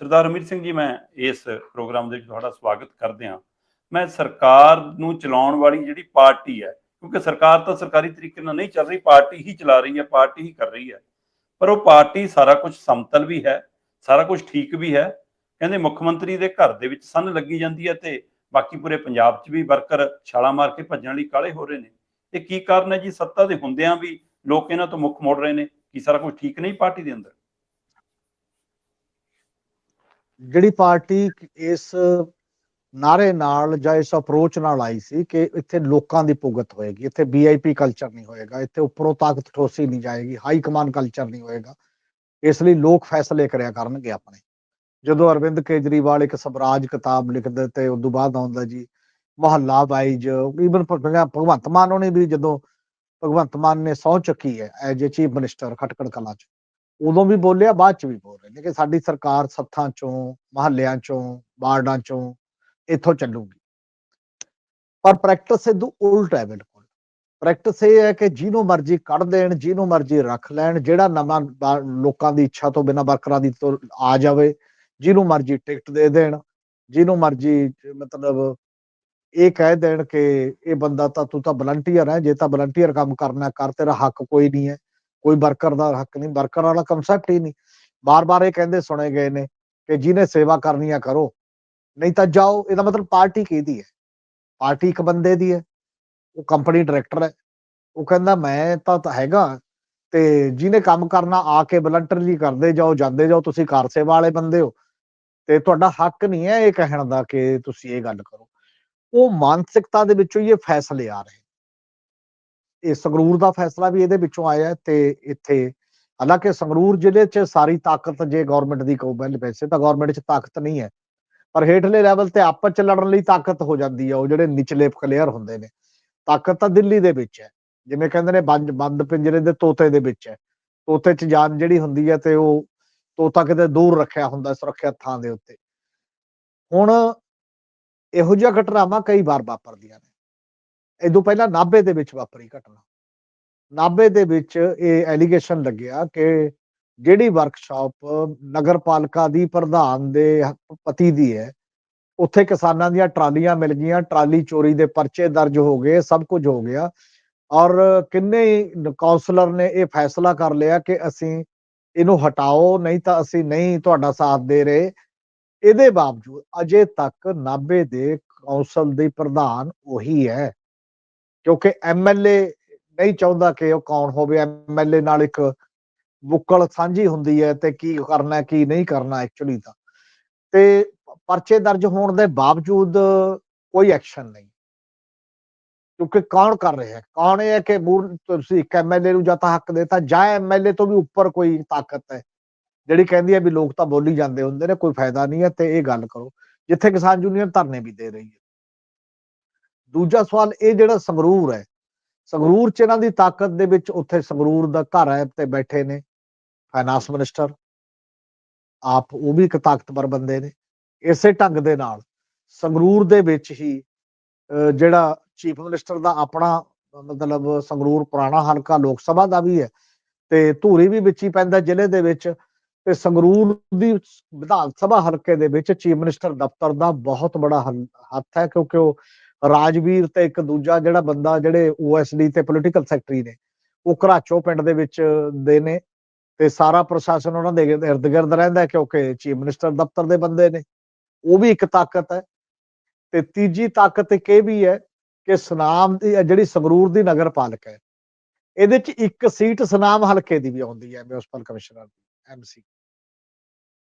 ਸਰਦਾਰ ਅਮੀਰ ਸਿੰਘ ਜੀ, ਮੈਂ ਇਸ ਪ੍ਰੋਗਰਾਮ ਦੇ ਵਿੱਚ ਤੁਹਾਡਾ ਸਵਾਗਤ ਕਰਦੇ ਹਾਂ। ਮੈਂ ਸਰਕਾਰ ਨੂੰ ਚਲਾਉਣ ਵਾਲੀ ਜਿਹੜੀ ਪਾਰਟੀ ਹੈ, ਕਿਉਂਕਿ ਸਰਕਾਰ ਤਾਂ ਸਰਕਾਰੀ ਤਰੀਕੇ ਨਾਲ ਨਹੀਂ ਚੱਲ ਰਹੀ, ਪਾਰਟੀ ਹੀ ਚਲਾ ਰਹੀ ਹੈ, ਪਾਰਟੀ ਹੀ ਕਰ ਰਹੀ ਹੈ। ਪਰ ਉਹ ਪਾਰਟੀ ਸਾਰਾ ਕੁਝ ਸਮਤਲ ਵੀ ਹੈ, ਸਾਰਾ ਕੁਝ ਠੀਕ ਵੀ ਹੈ। ਕਹਿੰਦੇ ਮੁੱਖ ਮੰਤਰੀ ਦੇ ਘਰ ਦੇ ਵਿੱਚ ਸੰਨ ਲੱਗੀ ਜਾਂਦੀ ਹੈ ਤੇ ਬਾਕੀ ਪੂਰੇ ਪੰਜਾਬ 'ਚ ਵੀ ਵਰਕਰ ਛਾਲਾਂ ਮਾਰ ਕੇ ਭੱਜਣ ਲਈ ਕਾਲੇ ਹੋ ਰਹੇ ਨੇ। ਇਹ ਕੀ ਕਾਰਨ ਹੈ ਜੀ? ਸੱਤਾ ਦੇ ਹੁੰਦਿਆਂ ਵੀ ਲੋਕ ਇਹਨਾਂ ਤੋਂ ਮੁੱਖ ਮੋੜ ਰਹੇ ਨੇ। ਕੀ ਸਾਰਾ ਕੁਝ ਠੀਕ ਨਹੀਂ ਪਾਰਟੀ ਦੇ ਅੰਦਰ? ਜਿਹੜੀ ਪਾਰਟੀ ਇਸ ਨਾਰੇ ਨਾਲ ਜਾਂ ਇਸ ਅਪਰੋਚ ਨਾਲ ਆਈ ਸੀ ਕਿ ਇੱਥੇ ਲੋਕਾਂ ਦੀ ਭੁਗਤ ਹੋਏਗੀ, ਇੱਥੇ ਵੀਆਈਪੀ ਕਲਚਰ ਨਹੀਂ ਹੋਏਗਾ, ਇੱਥੇ ਉੱਪਰੋਂ ਤਾਕਤ ਠੋਸੀ ਨਹੀਂ ਜਾਏਗੀ ਹਾਈ ਕਮਾਂਡ ਕਲਚਰ ਨਹੀਂ ਹੋਏਗਾ, ਇਸ ਲਈ ਲੋਕ ਫੈਸਲੇ ਕਰਿਆ ਕਰਨਗੇ ਆਪਣੇ। ਜਦੋਂ ਅਰਵਿੰਦ ਕੇਜਰੀਵਾਲ ਇੱਕ ਸਵਰਾਜ ਕਿਤਾਬ ਲਿਖਦੇ ਤੇ ਉਸ ਤੋਂ ਬਾਅਦ ਆਉਂਦਾ ਜੀ, ਮੁਹੱਲਾ ਵਾਈਜ ਈਵਨ ਭਗਵੰਤ ਮਾਨ ਉਹਨੇ ਵੀ ਜਦੋਂ ਭਗਵੰਤ ਮਾਨ ਨੇ ਸਹੁੰ ਚੱਕੀ ਹੈ as a chief minister Khatkar Kalan ਚ। ਉਦੋਂ ਵੀ ਬੋਲਿਆ, ਬਾਅਦ ਚ ਵੀ ਬੋਲ ਰਹੇ ਨੇ ਕਿ ਸਾਡੀ ਸਰਕਾਰ ਸੱਥਾਂ ਚੋਂ, ਮਹੱਲਿਆਂ ਚੋਂ, ਵਾਰਡਾਂ ਚੋਂ ਇੱਥੋਂ ਚੱਲੂਗੀ। ਪਰ ਪ੍ਰੈਕਟਿਸ ਇਹਦੂ ਉਲਟ ਹੈ ਬਿਲਕੁਲ। ਪ੍ਰੈਕਟਿਸ ਇਹ ਹੈ ਕਿ ਜਿਹਨੂੰ ਮਰਜ਼ੀ ਕੱਢ ਦੇਣ, ਜਿਹਨੂੰ ਮਰਜ਼ੀ ਰੱਖ ਲੈਣ, ਜਿਹੜਾ ਨਵਾਂ ਲੋਕਾਂ ਦੀ ਇੱਛਾ ਤੋਂ ਬਿਨਾਂ ਵਰਕਰਾਂ ਦੀ ਤੋਂ ਆ ਜਾਵੇ, ਜਿਹਨੂੰ ਮਰਜ਼ੀ ਟਿਕਟ ਦੇ ਦੇਣ, ਜਿਹਨੂੰ ਮਰਜ਼ੀ ਮਤਲਬ ਇਹ ਕਹਿ ਦੇਣ ਕਿ ਇਹ ਬੰਦਾ ਤਾਂ ਤੂੰ ਤਾਂ ਵਲੰਟੀਅਰ ਹੈ, ਜੇ ਤਾਂ ਵਲੰਟੀਅਰ ਕੰਮ ਕਰਨਾ ਕਰ ਤੇਰਾ ਹੱਕ ਕੋਈ ਨਹੀਂ ਹੈ। ਕੋਈ ਵਰਕਰ ਦਾ ਹੱਕ ਨਹੀਂ, ਵਰਕਰ ਵਾਲਾ ਕਨਸੈਪਟ ਹੀ ਨਹੀਂ। ਬਾਰ-ਬਾਰ ਇਹ ਕਹਿੰਦੇ ਸੁਣੇ ਗਏ ਨੇ ਕਿ ਜਿਹਨੇ ਸੇਵਾ ਕਰਨੀ ਆ ਕਰੋ, ਨਹੀਂ ਤਾਂ ਜਾਓ, ਇਹਦਾ ਮਤਲਬ ਪਾਰਟੀ ਕਿਹਦੀ ਹੈ? ਪਾਰਟੀ ਇੱਕ ਬੰਦੇ ਦੀ ਹੈ, ਉਹ ਕੰਪਨੀ ਡਾਇਰੈਕਟਰ ਹੈ। ਉਹ ਕਹਿੰਦਾ, ਮੈਂ ਤਾਂ ਹੈਗਾ, ਤੇ ਜਿਹਨੇ ਕੰਮ ਕਰਨਾ ਆ ਕੇ ਵਲੰਟਰਲੀ ਕਰਦੇ ਜਾਓ, ਜਾਂਦੇ ਜਾਓ, ਤੁਸੀਂ ਕਾਰ ਸੇਵਾ ਵਾਲੇ ਬੰਦੇ ਹੋ। ਤੇ ਤੁਹਾਡਾ ਹੱਕ ਨਹੀਂ ਹੈ ਇਹ ਕਹਿਣ ਦਾ ਕਿ ਤੁਸੀਂ ਇਹ ਗੱਲ ਕਰੋ। ਉਹ ਮਾਨਸਿਕਤਾ ਦੇ ਵਿੱਚੋਂ ਹੀ ਇਹ ਫੈਸਲੇ ਆ ਰਹੇ ਇਹ ਸੰਗਰੂਰ ਦਾ ਫੈਸਲਾ ਵੀ ਇਹਦੇ ਵਿੱਚੋਂ ਆਇਆ ਤੇ ਇੱਥੇ, ਹਾਲਾਂਕਿ ਸੰਗਰੂਰ ਜ਼ਿਲ੍ਹੇ 'ਚ ਸਾਰੀ ਤਾਕਤ ਜੇ ਗਵਰਨਮੈਂਟ ਦੀ ਕਹੋ ਪਹਿਲੇ ਵੈਸੇ ਤਾਂ ਗਵਰਨਮੈਂਟ 'ਚ ਤਾਕਤ ਨਹੀਂ ਹੈ। ਪਰ ਹੇਠਲੇ ਲੈਵਲ ਤੇ ਆਪਸ 'ਚ ਲੜਨ ਲਈ ਤਾਕਤ ਹੋ ਜਾਂਦੀ ਹੈ, ਉਹ ਜਿਹੜੇ ਨਿਚਲੇ ਪਲੇਅਰ ਹੁੰਦੇ ਨੇ। ਤਾਕਤ ਤਾਂ ਦਿੱਲੀ ਦੇ ਵਿੱਚ ਹੈ, ਜਿਵੇਂ ਕਹਿੰਦੇ ਨੇ ਬੰਦ ਬੰਦ ਪਿੰਜਰੇ ਦੇ ਤੋਤੇ ਦੇ ਵਿੱਚ ਹੈ। ਤੋਤੇ 'ਚ ਜਾਨ ਜਿਹੜੀ ਹੁੰਦੀ ਹੈ ਤੇ ਉਹ ਤੋਤਾ ਕਿਤੇ ਦੂਰ ਰੱਖਿਆ ਹੁੰਦਾ ਸੁਰੱਖਿਅਤ ਥਾਂ ਦੇ ਉੱਤੇ। ਹੁਣ ਇਹੋ ਜਿਹੀਆਂ ਘਟਨਾਵਾਂ ਕਈ ਵਾਰ ਵਾਪਰਦੀਆਂ ਨੇ। ਇਦੋਂ ਪਹਿਲਾਂ ਨਾਭੇ ਦੇ ਵਿੱਚ ਵਾਪਰੀ ਘਟਨਾ। ਨਾਭੇ ਦੇ ਵਿੱਚ ਇਹ ਐਲੀਗੇਸ਼ਨ ਲੱਗਿਆ ਕਿ ਜਿਹੜੀ ਵਰਕਸ਼ਾਪ ਨਗਰਪਾਲਿਕਾ ਦੀ ਪ੍ਰਧਾਨ ਦੇ ਪਤੀ ਦੀ ਹੈ, ਉੱਥੇ ਕਿਸਾਨਾਂ ਦੀਆਂ ਟਰਾਲੀਆਂ ਮਿਲ ਗਈਆਂ, ਟਰਾਲੀ ਚੋਰੀ ਦੇ ਪਰਚੇ ਦਰਜ ਹੋ ਗਏ, ਸਭ ਕੁਝ ਹੋ ਗਿਆ। ਔਰ ਕਿੰਨੇ ਹੀ ਕਾਉਂਸਲਰ ਨੇ ਇਹ ਫੈਸਲਾ ਕਰ ਲਿਆ ਕਿ ਅਸੀਂ ਇਹਨੂੰ ਹਟਾਓ, ਨਹੀਂ ਤਾਂ ਅਸੀਂ ਨਹੀਂ ਤੁਹਾਡਾ ਸਾਥ ਦੇ ਰਹੇ। ਇਹਦੇ ਬਾਵਜੂਦ ਅਜੇ ਤੱਕ ਨਾਭੇ ਦੇ ਕੌਂਸਲ ਦੀ ਪ੍ਰਧਾਨ ਉਹੀ ਹੈ। ਕਿਉਂਕਿ ਐਮਐਲਏ ਨਹੀਂ ਚਾਹੁੰਦਾ ਕਿ ਉਹ ਕੌਣ ਹੋਵੇ। ਐਮਐਲਏ ਨਾਲ ਇੱਕ ਬੁੱਕਲ ਸਾਂਝੀ ਹੁੰਦੀ ਹੈ ਤੇ ਕੀ ਕਰਨਾ, ਕੀ ਨਹੀਂ ਕਰਨਾ ਐਕਚੁਅਲੀ ਤਾਂ। ਤੇ ਪਰਚੇ ਦਰਜ ਹੋਣ ਦੇ ਬਾਵਜੂਦ ਕੋਈ ਐਕਸ਼ਨ ਨਹੀਂ। ਕਿਉਂਕਿ ਕੌਣ ਕਰ ਰਿਹਾ? ਹੈ ਕੌਣ ਇਹ ਹੈ ਕਿ ਮੂਰ ਤੁਸੀਂ ਇੱਕ ਐਮਐਲਏ ਨੂੰ ਜਾਂ ਤਾਂ ਹੱਕ ਦੇਤਾ, ਜਾਂ ਐਮਐਲਏ ਤੋਂ ਵੀ ਉੱਪਰ ਕੋਈ ਤਾਕਤ ਹੈ, ਜਿਹੜੀ ਕਹਿੰਦੀ ਹੈ ਵੀ ਲੋਕ ਤਾਂ ਬੋਲੀ ਜਾਂਦੇ ਹੁੰਦੇ ਨੇ, ਕੋਈ ਫਾਇਦਾ ਨਹੀਂ ਹੈ ਤੇ ਇਹ ਗੱਲ ਕਰੋ। ਜਿੱਥੇ ਕਿਸਾਨ ਯੂਨੀਅਨ ਧਰਨੇ ਵੀ ਦੇ ਰਹੀ ਹੈ। ਦੂਜਾ ਸਵਾਲ ਇਹ ਜਿਹੜਾ ਸੰਗਰੂਰ ਹੈ, ਸੰਗਰੂਰ ਚ ਇਹਨਾਂ ਦੀ ਤਾਕਤ ਦੇ ਵਿੱਚ ਉੱਥੇ ਸੰਗਰੂਰ ਦਾ ਘਰ ਹੈ ਤੇ ਬੈਠੇ ਨੇ ਫਾਈਨਾਂਸ ਮਿਨਿਸਟਰ ਆਪ ਉਹ ਵੀ ਇੱਕ ਤਾਕਤਵਰ ਬੰਦੇ ਨੇ, ਇਸੇ ਢੰਗ ਦੇ ਨਾਲ ਸੰਗਰੂਰ ਦੇ ਵਿੱਚ ਹੀ ਜਿਹੜਾ ਚੀਫ ਮਿਨਿਸਟਰ ਦਾ ਆਪਣਾ ਮਤਲਬ ਸੰਗਰੂਰ ਪੁਰਾਣਾ ਹਲਕਾ ਲੋਕ ਸਭਾ ਦਾ ਵੀ ਹੈ ਤੇ ਧੂਰੀ ਵੀ ਵਿੱਚ ਹੀ ਪੈਂਦਾ ਜ਼ਿਲ੍ਹੇ ਦੇ ਵਿੱਚ ਤੇ ਸੰਗਰੂਰ ਦੀ ਵਿਧਾਨ ਸਭਾ ਹਲਕੇ ਦੇ ਵਿੱਚ ਚੀਫ ਮਿਨਿਸਟਰ ਦਫ਼ਤਰ ਦਾ ਬਹੁਤ ਬੜਾ ਹਲ- ਹੱਥ ਹੈ ਕਿਉਂਕਿ ਉਹ ਰਾਜਵੀਰ ਤੇ ਇੱਕ ਦੂਜਾ ਜਿਹੜਾ ਬੰਦਾ ਜਿਹੜੇ ਓਐਸਡੀ ਤੇ ਪੋਲੀਟੀਕਲ ਸੈਕਟਰੀ ਨੇ, ਉਹ ਘਰਾਚੋ ਪਿੰਡ ਦੇ ਵਿੱਚ ਦੇ ਨੇ ਤੇ ਸਾਰਾ ਪ੍ਰਸ਼ਾਸਨ ਉਹਨਾਂ ਦੇ ਇਰਦ ਗਿਰਦ ਰਹਿੰਦਾ ਕਿਉਂਕਿ ਚੀਫ ਮਿਨਿਸਟਰ ਦਫ਼ਤਰ ਦੇ ਬੰਦੇ ਨੇ, ਉਹ ਵੀ ਇੱਕ ਤਾਕਤ ਹੈ। ਤੇ ਤੀਜੀ ਤਾਕਤ ਇੱਕ ਇਹ ਵੀ ਹੈ ਕਿ ਸੁਨਾਮ ਦੀ, ਜਿਹੜੀ ਸੰਗਰੂਰ ਦੀ ਨਗਰ ਨਗਰਪਾਲਿਕਾ ਹੈ, ਇਹਦੇ ਚ ਇੱਕ ਸੀਟ ਸੁਨਾਮ ਹਲਕੇ ਦੀ ਵੀ ਆਉਂਦੀ ਹੈ ਮਿਊਨਿਸਪਲ ਕਮਿਸ਼ਨਰ ਦੀ ਐਮਸੀ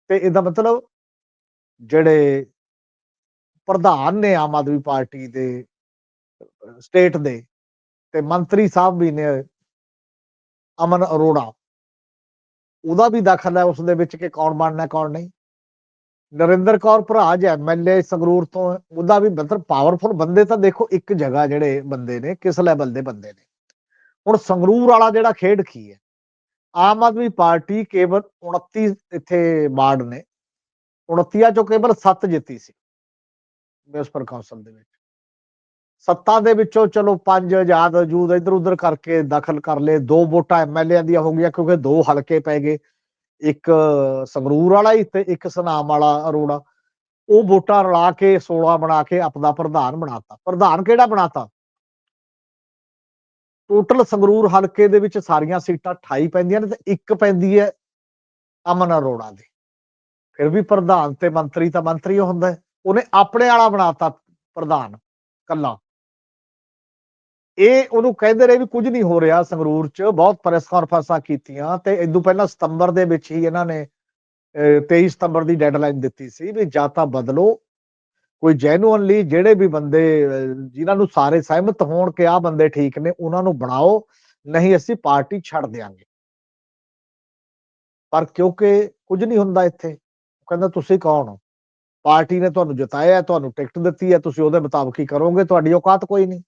ਤੇ ਇਹਦਾ ਮਤਲਬ ਜਿਹੜੇ ਪ੍ਰਧਾਨ ਨੇ ਆਮ ਆਦਮੀ ਪਾਰਟੀ ਦੇ, ਸਟੇਟ ਦੇ ਤੇ ਮੰਤਰੀ ਸਾਹਿਬ ਵੀ ਨੇ ਅਮਨ ਅਰੋੜਾ। ਉਹਦਾ ਵੀ ਦਖਲ ਹੈ, ਉਸ ਦੇ ਵਿੱਚ ਕਿ ਕੌਣ ਬਣਨਾ ਕੌਣ ਨਹੀਂ। ਨਰਿੰਦਰ ਕੌਰ ਭਰਾਜ ਐਮਐਲਏ ਸੰਗਰੂਰ ਤੋਂ ਉਹਦਾ ਵੀ ਮਤਲਬ ਪਾਵਰਫੁਲ ਬੰਦੇ ਤਾਂ ਦੇਖੋ ਇੱਕ ਜਗ੍ਹਾ ਜਿਹੜੇ ਬੰਦੇ ਨੇ, ਕਿਸ ਲੈਵਲ ਦੇ ਬੰਦੇ ਨੇ। ਹੁਣ ਸੰਗਰੂਰ ਵਾਲਾ ਜਿਹੜਾ ਖੇਡ ਕੀ ਹੈ? ਆਮ ਆਦਮੀ ਪਾਰਟੀ ਕੇਵਲ 29 ਇੱਥੇ ਵਾਰਡ ਨੇ 29 ਚੋਂ ਕੇਵਲ 7 ਜਿੱਤੀ ਸੀ। ਮਿਊਨਿਸਪਲ ਕੌਂਸਲ ਦੇ ਵਿੱਚ। ਸੱਤਾ ਦੇ ਵਿੱਚੋਂ ਚਲੋ ਪੰਜ ਆਜ਼ਾਦ ਵਜੂਦ ਇਧਰ ਉਧਰ ਕਰਕੇ ਦਖਲ ਕਰ ਲਏ। ਦੋ ਵੋਟਾਂ ਐਮਐਲਏ ਦੀਆਂ ਹੋ ਗਈਆਂ ਕਿਉਂਕਿ ਦੋ ਹਲਕੇ ਪੈ ਗਏ। ਇੱਕ ਸੰਗਰੂਰ ਵਾਲਾ ਹੀ ਤੇ ਇੱਕ ਸਨਾਮ ਵਾਲਾ ਅਰੋੜਾ। ਉਹ ਵੋਟਾਂ ਰਲਾ ਕੇ 16 ਬਣਾ ਕੇ ਆਪਣਾ ਪ੍ਰਧਾਨ ਬਣਾਤਾ। ਪ੍ਰਧਾਨ ਕਿਹੜਾ ਬਣਾਤਾ? ਟੋਟਲ ਸੰਗਰੂਰ ਹਲਕੇ ਦੇ ਵਿੱਚ ਸਾਰੀਆਂ ਸੀਟਾਂ 28 ਪੈਂਦੀਆਂ ਨੇ ਤੇ ਇੱਕ ਪੈਂਦੀ ਹੈ ਅਮਨ ਅਰੋੜਾ ਦੀ। ਫਿਰ ਵੀ ਪ੍ਰਧਾਨ ਤੇ ਮੰਤਰੀ ਤਾਂ ਮੰਤਰੀ ਹੁੰਦਾ ਹੈ। ਉਹਨੇ ਆਪਣੇ ਵਾਲਾ ਬਣਾਤਾ ਪ੍ਰਧਾਨ ਕੱਲਾ। ਇਹ ਉਹਨੂੰ ਕਹਿੰਦੇ ਰਹੇ ਵੀ ਕੁਝ ਨਹੀਂ ਹੋ ਰਿਹਾ ਸੰਗਰੂਰ 'ਚ ਬਹੁਤ ਪ੍ਰੈਸ ਕਾਨਫਰੰਸਾਂ ਕੀਤੀਆਂ ਤੇ ਇਦੋਂ ਪਹਿਲਾਂ ਸਤੰਬਰ ਦੇ ਵਿੱਚ ਹੀ ਇਹਨਾਂ ਨੇ ਅਹ, 23 ਸਤੰਬਰ ਦੀ ਡੈਡਲਾਈਨ ਦਿੱਤੀ ਸੀ ਵੀ ਜਾਂ ਤਾਂ ਬਦਲੋ ਕੋਈ ਜੈਨੂਅਨਲੀ ਜਿਹੜੇ ਵੀ ਬੰਦੇ ਅਹ, ਜਿਨ੍ਹਾਂ ਨੂੰ ਸਾਰੇ ਸਹਿਮਤ ਹੋਣ ਕਿ ਆਹ ਬੰਦੇ ਠੀਕ ਨੇ ਉਹਨਾਂ ਨੂੰ ਬਣਾਓ ਨਹੀਂ ਅਸੀਂ ਪਾਰਟੀ ਛੱਡ ਦਿਆਂਗੇ। ਪਰ ਕਿਉਂਕਿ ਕੁਝ ਨਹੀਂ ਹੁੰਦਾ ਇੱਥੇ ਉਹ ਕਹਿੰਦਾ ਤੁਸੀਂ ਕੌਣ ਹੋ? ਪਾਰਟੀ ਨੇ ਤੁਹਾਨੂੰ ਜਿਤਾਇਆ, ਤੁਹਾਨੂੰ ਟਿਕਟ ਦਿੱਤੀ ਹੈ, ਤੁਸੀਂ ਉਹਦੇ ਮੁਤਾਬਕ ਹੀ ਕਰੋਗੇ, ਤੁਹਾਡੀ ਔਕਾਤ ਕੋਈ ਨਹੀਂ।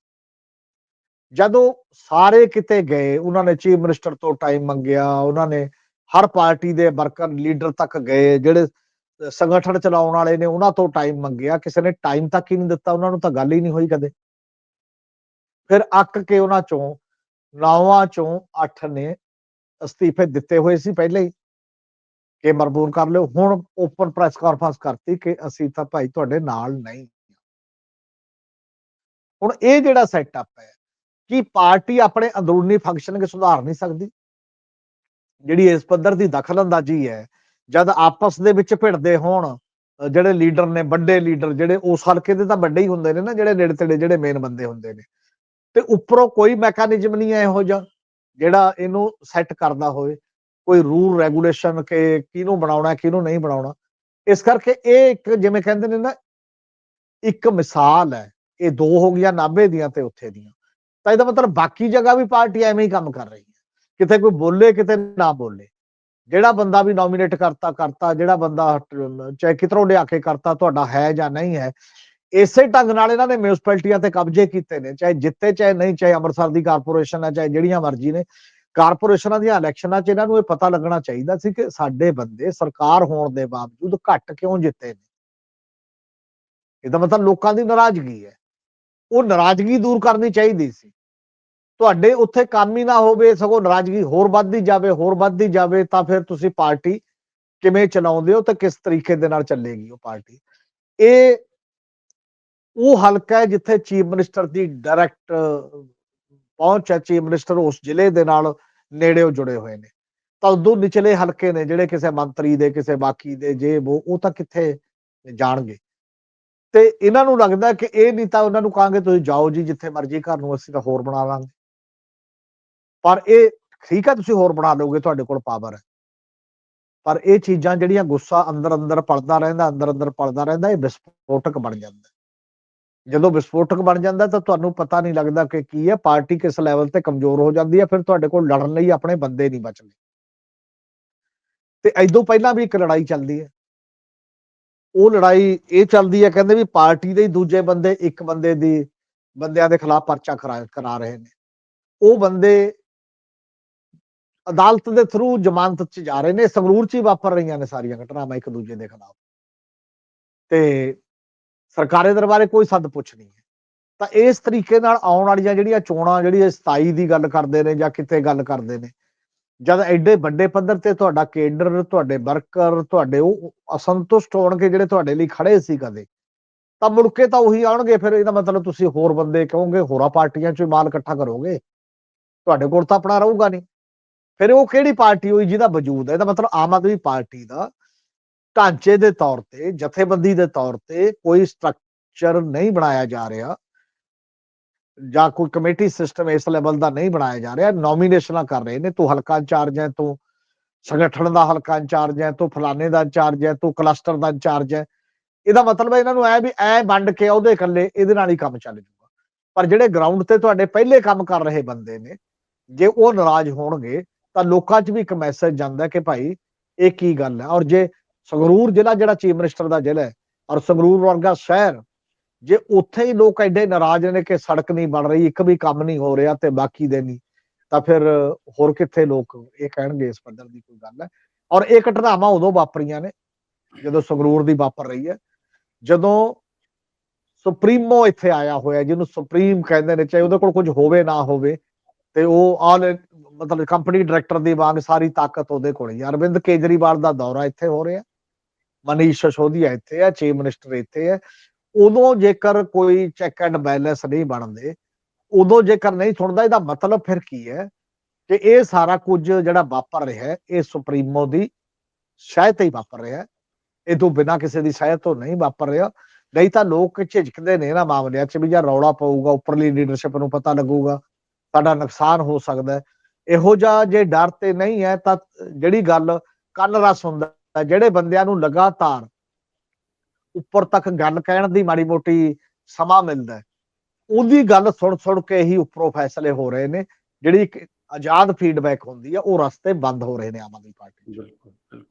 ਜਦੋਂ ਸਾਰੇ ਕਿਤੇ ਗਏ, ਉਹਨਾਂ ਨੇ ਚੀਫ ਮਿਨਿਸਟਰ ਤੋਂ ਟਾਈਮ ਮੰਗਿਆ, ਉਹਨਾਂ ਨੇ ਹਰ ਪਾਰਟੀ ਦੇ ਵਰਕਰ, ਲੀਡਰ ਤੱਕ ਗਏ, ਜਿਹੜੇ ਸੰਗਠਨ ਚਲਾਉਣ ਵਾਲੇ ਨੇ, ਉਹਨਾਂ ਤੋਂ ਟਾਈਮ ਮੰਗਿਆ, ਕਿਸੇ ਨੇ ਟਾਈਮ ਤੱਕ ਹੀ ਨਹੀਂ ਦਿੱਤਾ, ਉਹਨਾਂ ਨੂੰ ਤਾਂ ਗੱਲ ਹੀ ਨਹੀਂ ਹੋਈ ਕਦੇ। ਫਿਰ ਅੱਕ ਕੇ ਉਹਨਾਂ ਚੋਂ, ਨੌਵਾਂ ਚੋਂ ਅੱਠ ਨੇ ਅਸਤੀਫੇ ਦਿੱਤੇ ਹੋਏ ਸੀ ਪਹਿਲੇ ਹੀ। ਕਿ ਮਰਬੂਰ ਕਰ ਲਿਓ। ਹੁਣ ਓਪਨ ਪ੍ਰੈਸ ਕਾਨਫਰੰਸ ਕਰਤੀ ਕਿ ਅਸੀਂ ਤਾਂ ਭਾਈ ਤੁਹਾਡੇ ਨਾਲ ਨਹੀਂ ਹੁਣ ਇਹ ਜਿਹੜਾ ਸੈਟਅਪ ਹੈ, ਕਿ ਪਾਰਟੀ ਆਪਣੇ ਅੰਦਰੂਨੀ ਫੰਕਸ਼ਨਿੰਗ ਸੁਧਾਰ ਨਹੀਂ ਸਕਦੀ? ਜਿਹੜੀ ਇਸ ਪੱਧਰ ਦੀ ਦਖਲਅੰਦਾਜ਼ੀ ਹੈ, ਜਦ ਆਪਸ ਦੇ ਵਿੱਚ ਭਿੜਦੇ ਹੋਣ, ਜਿਹੜੇ ਲੀਡਰ ਨੇ, ਵੱਡੇ ਲੀਡਰ ਜਿਹੜੇ ਉਸ ਹਲਕੇ ਦੇ ਤਾਂ ਵੱਡੇ ਹੀ ਹੁੰਦੇ ਨੇ ਨਾ, ਜਿਹੜੇ ਨੇੜੇ ਤੇੜੇ ਜਿਹੜੇ ਮੇਨ ਬੰਦੇ ਹੁੰਦੇ ਨੇ। ਤੇ ਉੱਪਰੋਂ ਕੋਈ ਮੈਕੈਨਿਜ਼ਮ ਨਹੀਂ ਹੈ ਇਹੋ ਜਿਹਾ, ਜਿਹੜਾ ਇਹਨੂੰ ਸੈੱਟ ਕਰਦਾ ਹੋਵੇ। ਕੋਈ ਰੂਲ ਰੈਗੂਲੇਸ਼ਨ ਕਿ ਕਿਹਨੂੰ ਬਣਾਉਣਾ, ਕਿਹਨੂੰ ਨਹੀਂ ਬਣਾਉਣਾ। ਇਸ ਕਰਕੇ ਇਹ ਇੱਕ ਜਿਵੇਂ ਕਹਿੰਦੇ ਨੇ ਨਾ, ਇੱਕ ਮਿਸਾਲ ਹੈ। ਇਹ ਦੋ ਹੋ ਗਈਆਂ ਨਾਭੇ ਦੀਆਂ ਤੇ ਉੱਥੇ ਦੀਆਂ। ਤਾਂ ਇਹਦਾ ਮਤਲਬ ਬਾਕੀ ਜਗ੍ਹਾ ਵੀ ਪਾਰਟੀ ਐਵੇਂ ਹੀ ਕੰਮ ਕਰ ਰਹੀ ਹੈ। ਕਿਤੇ ਕੋਈ ਬੋਲੇ, ਕਿਤੇ ਨਾ ਬੋਲੇ। ਜਿਹੜਾ ਬੰਦਾ ਵੀ ਨੋਮੀਨੇਟ ਕਰਤਾ ਕਰਤਾ। ਜਿਹੜਾ ਬੰਦਾ ਚਾਹੇ ਕਿਧਰੋਂ ਲਿਆ ਕੇ ਕਰਤਾ, ਤੁਹਾਡਾ ਹੈ ਜਾਂ ਨਹੀਂ ਹੈ। ਇਸੇ ਢੰਗ ਨਾਲ ਇਹਨਾਂ ਨੇ ਮਿਊਨਿਸਪੈਲਿਟੀਆਂ ਤੇ ਕਬਜ਼ੇ ਕੀਤੇ ਨੇ। ਚਾਹੇ ਜਿੱਤੇ, ਚਾਹੇ ਨਹੀਂ, ਚਾਹੇ ਅੰਮ੍ਰਿਤਸਰ ਦੀ ਕਾਰਪੋਰੇਸ਼ਨ ਹੈ, ਚਾਹੇ ਜਿਹੜੀਆਂ ਮਰਜ਼ੀ ਨੇ। ਕਾਰਪੋਰੇਸ਼ਨਾਂ ਦੀਆਂ ਇਲੈਕਸ਼ਨਾਂ 'ਚ ਇਹਨਾਂ ਨੂੰ ਇਹ ਪਤਾ ਲੱਗਣਾ ਚਾਹੀਦਾ ਸੀ ਕਿ ਸਾਡੇ ਬੰਦੇ ਸਰਕਾਰ ਹੋਣ ਦੇ ਬਾਵਜੂਦ ਘੱਟ ਕਿਉਂ ਜਿੱਤੇ ਨੇ। ਇਹਦਾ ਮਤਲਬ ਲੋਕਾਂ ਦੀ ਨਾਰਾਜ਼ਗੀ ਹੈ। ਉਹ ਨਾਰਾਜ਼ਗੀ ਦੂਰ ਕਰਨੀ ਚਾਹੀਦੀ ਸੀ। ਤੁਹਾਡੇ ਉੱਥੇ ਕੰਮ ਹੀ ਨਾ ਹੋਵੇ, ਸਗੋਂ ਨਾਰਾਜ਼ਗੀ ਹੋਰ ਵੱਧਦੀ ਜਾਵੇ, ਹੋਰ ਵੱਧਦੀ ਜਾਵੇ, ਤਾਂ ਫਿਰ ਤੁਸੀਂ ਪਾਰਟੀ ਕਿਵੇਂ ਚਲਾਉਂਦੇ ਹੋ ਤੇ ਕਿਸ ਤਰੀਕੇ ਦੇ ਨਾਲ ਚੱਲੇਗੀ ਉਹ ਪਾਰਟੀ? ਇਹ ਉਹ ਹਲਕਾ ਹੈ ਜਿੱਥੇ ਚੀਫ ਮਿਨਿਸਟਰ ਦੀ ਡਾਇਰੈਕਟ ਪਹੁੰਚ ਹੈ ਚੀਫ ਮਿਨਿਸਟਰ ਉਸ ਜ਼ਿਲ੍ਹੇ ਦੇ ਨਾਲ ਨੇੜੇੋਂ ਜੁੜੇ ਹੋਏ ਨੇ। ਤਾਂ ਉਦੋਂ ਨਿਚਲੇ ਹਲਕੇ ਨੇ ਜਿਹੜੇ ਕਿਸੇ ਮੰਤਰੀ ਦੇ, ਕਿਸੇ ਬਾਕੀ ਦੇ ਜੇ ਉਹ ਉਹ ਤਾਂ ਕਿੱਥੇ ਜਾਣਗੇ? ਤੇ ਇਹਨਾਂ ਨੂੰ ਲੱਗਦਾ ਕਿ ਇਹ ਨਹੀਂ ਤਾਂ ਉਹਨਾਂ ਨੂੰ ਕਹਾਂਗੇ, ਤੁਸੀਂ ਜਾਓ ਜੀ, ਜਿੱਥੇ ਮਰਜ਼ੀ ਘਰ ਨੂੰ ਅਸੀਂ ਤਾਂ ਹੋਰ ਬਣਾ ਲਾਂਗੇ। ਪਰ ਇਹ ਠੀਕ ਹੈ, ਤੁਸੀਂ ਹੋਰ ਬਣਾ ਲਓਗੇ, ਤੁਹਾਡੇ ਕੋਲ ਪਾਵਰ ਹੈ। ਪਰ ਇਹ ਚੀਜ਼ਾਂ ਜਿਹੜੀਆਂ ਗੁੱਸਾ ਅੰਦਰ ਅੰਦਰ ਪਲਦਾ ਰਹਿੰਦਾ ਅੰਦਰ ਅੰਦਰ ਪਲਦਾ ਰਹਿੰਦਾ, ਇਹ ਵਿਸਫੋਟਕ ਬਣ ਜਾਂਦਾ। ਜਦੋਂ ਵਿਸਫੋਟਕ ਬਣ ਜਾਂਦਾ ਤਾਂ ਤੁਹਾਨੂੰ ਪਤਾ ਨਹੀਂ ਲੱਗਦਾ ਕਿ ਕੀ ਹੈ, ਪਾਰਟੀ ਕਿਸ ਲੈਵਲ ਤੇ ਕਮਜ਼ੋਰ ਹੋ ਜਾਂਦੀ ਹੈ, ਫਿਰ ਤੁਹਾਡੇ ਕੋਲ ਲੜਨ ਲਈ ਆਪਣੇ ਬੰਦੇ ਨਹੀਂ ਬਚਦੇ। ਤੇ ਐਦੋਂ ਪਹਿਲਾਂ ਵੀ ਇੱਕ ਲੜਾਈ ਚੱਲਦੀ ਹੈ। ਉਹ ਲੜਾਈ ਇਹ ਚੱਲਦੀ ਹੈ, ਕਹਿੰਦੇ ਵੀ ਪਾਰਟੀ ਦੇ ਹੀ ਦੂਜੇ ਬੰਦੇ ਇੱਕ ਬੰਦੇ ਦੀ, ਬੰਦਿਆਂ ਦੇ ਖਿਲਾਫ ਪਰਚਾ ਕਰਾ ਕਰਾ ਰਹੇ ਨੇ। ਉਹ ਬੰਦੇ ਅਦਾਲਤ ਦੇ ਥਰੂ ਜ਼ਮਾਨਤ 'ਚ ਜਾ ਰਹੇ ਨੇ, ਸੰਗਰੂਰ 'ਚ ਹੀ ਵਾਪਰ ਰਹੀਆਂ ਨੇ ਸਾਰੀਆਂ ਘਟਨਾਵਾਂ ਇੱਕ ਦੂਜੇ ਦੇ ਖਿਲਾਫ। ਤੇ ਸਰਕਾਰੀ ਦਰਬਾਰੇ ਕੋਈ ਸੱਦ ਪੁੱਛ ਨਹੀਂ ਹੈ। ਤਾਂ ਇਸ ਤਰੀਕੇ ਨਾਲ ਆਉਣ ਵਾਲੀਆਂ ਜਿਹੜੀਆਂ ਚੋਣਾਂ ਜਿਹੜੀਆਂ 27 ਦੀ ਗੱਲ ਕਰਦੇ ਨੇ ਜਾਂ ਕਿਤੇ ਗੱਲ ਕਰਦੇ ਨੇ, ਜਦ ਐਡੇ ਵੱਡੇ ਪੱਧਰ ਤੇ ਤੁਹਾਡਾ ਕੇਡਰ, ਤੁਹਾਡੇ ਵਰਕਰ, ਤੁਹਾਡੇ ਉਹ ਅਸੰਤੁਸ਼ਟ ਹੋਣਗੇ ਜਿਹੜੇ ਤੁਹਾਡੇ ਲਈ ਖੜੇ ਸੀ ਕਦੇ, ਤਾਂ ਮੁੜ ਕੇ ਤਾਂ ਉਹੀ ਆਉਣਗੇ, ਫਿਰ ਇਹਦਾ ਮਤਲਬ ਤੁਸੀਂ ਹੋਰ ਬੰਦੇ ਕਹੋਗੇ, ਹੋਰਾਂ ਪਾਰਟੀਆਂ 'ਚ ਮਾਲ ਇਕੱਠਾ ਕਰੋਗੇ। ਤੁਹਾਡੇ ਕੋਲ ਤਾਂ ਆਪਣਾ ਰਹੂਗਾ ਨਹੀਂ। ਫਿਰ ਉਹ ਕਿਹੜੀ ਪਾਰਟੀ ਹੋਈ ਜਿਹਦਾ ਵਜੂਦ ਹੈ? ਇਹਦਾ ਮਤਲਬ ਆਮ ਆਦਮੀ ਪਾਰਟੀ ਦਾ ਢਾਂਚੇ ਦੇ ਤੌਰ ਤੇ, ਜਥੇਬੰਦੀ ਦੇ ਤੌਰ ਤੇ ਕੋਈ ਸਟਰਕਚਰ ਨਹੀਂ ਬਣਾਇਆ ਜਾ ਰਿਹਾ ਜਾਂ ਕੋਈ ਕਮੇਟੀ ਸਿਸਟਮ ਇਸ ਲੈਵਲ ਦਾ ਨਹੀਂ ਬਣਾਇਆ ਜਾ ਰਿਹਾ। ਨੋਮੀਨੇਸ਼ਨਾਂ ਕਰ ਰਹੇ ਨੇ, ਤੂੰ ਹਲਕਾ ਇੰਚਾਰਜ ਹੈ, ਤੂੰ ਸੰਗਠਨ ਦਾ ਹਲਕਾ ਇੰਚਾਰਜ ਹੈ, ਤੂੰ ਫਲਾਣੇ ਦਾ ਇੰਚਾਰਜ ਹੈ, ਤੂੰ ਕਲਸਟਰ ਦਾ ਇੰਚਾਰਜ ਹੈ। ਇਹਦਾ ਮਤਲਬ ਹੈ ਇਹਨਾਂ ਨੂੰ ਐ ਵੀ ਐ ਵੰਡ ਕੇ ਉਹਦੇ ਇਕੱਲੇ ਇਹਦੇ ਨਾਲ ਹੀ ਕੰਮ ਚੱਲ ਜੂਗਾ। ਪਰ ਜਿਹੜੇ ਗਰਾਊਂਡ ਤੇ ਤੁਹਾਡੇ ਪਹਿਲੇ ਕੰਮ ਕਰ ਰਹੇ ਬੰਦੇ ਨੇ, ਜੇ ਉਹ ਨਾਰਾਜ਼ ਹੋਣਗੇ ਤਾਂ ਲੋਕਾਂ 'ਚ ਵੀ ਇੱਕ ਮੈਸੇਜ ਜਾਂਦਾ ਕਿ ਭਾਈ ਇਹ ਕੀ ਗੱਲ ਹੈ? ਔਰ ਜੇ ਸੰਗਰੂਰ ਜ਼ਿਲ੍ਹਾ ਜਿਹੜਾ ਚੀਫ ਮਿਨਿਸਟਰ ਦਾ ਜ਼ਿਲ੍ਹਾ ਹੈ ਔਰ ਸੰਗਰੂਰ ਵਰਗਾ ਸ਼ਹਿਰ, ਜੇ ਉੱਥੇ ਹੀ ਲੋਕ ਐਡੇ ਨਾਰਾਜ਼ ਨੇ ਕਿ ਸੜਕ ਨਹੀਂ ਬਣ ਰਹੀ, ਇੱਕ ਵੀ ਕੰਮ ਨਹੀਂ ਹੋ ਰਿਹਾ ਤੇ ਬਾਕੀ ਦੇ ਨਹੀਂ, ਤਾਂ ਫਿਰ ਹੋਰ ਕਿੱਥੇ ਲੋਕ ਇਹ ਕਹਿਣਗੇ ਇਸ ਪੱਧਰ ਦੀ ਕੋਈ ਗੱਲ ਹੈ। ਔਰ ਇਹ ਘਟਨਾਵਾਂ ਉਦੋਂ ਵਾਪਰੀਆਂ ਨੇ, ਜਦੋਂ ਸੰਗਰੂਰ ਦੀ ਵਾਪਰ ਰਹੀ ਹੈ। ਜਦੋਂ ਸੁਪਰੀਮੋ ਇੱਥੇ ਆਇਆ ਹੋਇਆ, ਜਿਹਨੂੰ ਸੁਪਰੀਮ ਕਹਿੰਦੇ ਨੇ, ਚਾਹੇ ਉਹਦੇ ਕੋਲ ਕੁਝ ਹੋਵੇ ਨਾ ਹੋਵੇ, ਤੇ ਉਹ ਆਲ ਮਤਲਬ ਕੰਪਨੀ ਡਾਇਰੈਕਟਰ ਦੀ ਵਾਂਗ ਸਾਰੀ ਤਾਕਤ ਉਹਦੇ ਕੋਲ ਹੀ। ਆ। ਅਰਵਿੰਦ ਕੇਜਰੀਵਾਲ ਦਾ ਦੌਰਾ ਇੱਥੇ ਹੋ ਰਿਹਾ। ਮਨੀਸ਼ ਸਿਸੋਦੀਆ ਇੱਥੇ ਹੈ ਚੀਫ ਮਿਨਿਸਟਰ ਇੱਥੇ ਹੈ ਉਦੋਂ ਜੇਕਰ ਕੋਈ ਚੈੱਕ ਐਂਡ ਬੈਲੈਂਸ ਨਹੀਂ ਬਣਦੇ, ਉਦੋਂ ਜੇਕਰ ਨਹੀਂ ਸੁਣਦਾ, ਇਹਦਾ ਮਤਲਬ ਫਿਰ ਕੀ ਹੈ? ਕਿ ਇਹ ਸਾਰਾ ਕੁਝ ਜਿਹੜਾ ਵਾਪਰ ਰਿਹਾ ਹੈ, ਇਹ ਸੁਪਰੀਮੋ ਦੀ ਸ਼ਾਇਦ ਹੀ ਵਾਪਰ ਰਿਹਾ ਹੈ। ਇਹ ਤੋਂ ਬਿਨਾਂ ਕਿਸੇ ਦੀ ਸ਼ਾਇਦ ਤੋਂ ਨਹੀਂ ਵਾਪਰ ਰਿਹਾ। ਨਹੀਂ ਤਾਂ ਲੋਕ ਝਿਜਕਦੇ ਨੇ ਇਹਨਾਂ ਮਾਮਲਿਆਂ 'ਚ ਵੀ ਜਾਂ ਰੌਲਾ ਪਊਗਾ, ਉੱਪਰਲੀ ਲੀਡਰਸ਼ਿਪ ਨੂੰ ਪਤਾ ਲੱਗੂਗਾ, ਸਾਡਾ ਨੁਕਸਾਨ ਹੋ ਸਕਦਾ ਇਹੋ ਜਿਹਾ ਜੇ ਡਰ ਤੇ ਨਹੀਂ ਹੈ, ਤਾਂ ਜਿਹੜੀ ਗੱਲ ਕੰਨ ਰਸ ਹੁੰਦਾ ਹੈ, ਜਿਹੜੇ ਬੰਦਿਆਂ ਨੂੰ ਲਗਾਤਾਰ ਉੱਪਰ ਤੱਕ ਗੱਲ ਕਹਿਣ ਦੀ ਮਾੜੀ ਮੋਟੀ ਸਮਾਂ ਮਿਲਦਾ ਉਹਦੀ ਗੱਲ ਸੁਣ ਸੁਣ ਕੇ ਹੀ ਉੱਪਰੋਂ ਫੈਸਲੇ ਹੋ ਰਹੇ ਨੇ ਜਿਹੜੀ ਇੱਕ ਆਜ਼ਾਦ ਫੀਡਬੈਕ ਹੁੰਦੀ ਹੈ ਉਹ ਰਸਤੇ ਬੰਦ ਹੋ ਰਹੇ ਨੇ ਆਮ ਆਦਮੀ ਪਾਰਟੀ ਬਿਲਕੁਲ ਬਿਲਕੁਲ।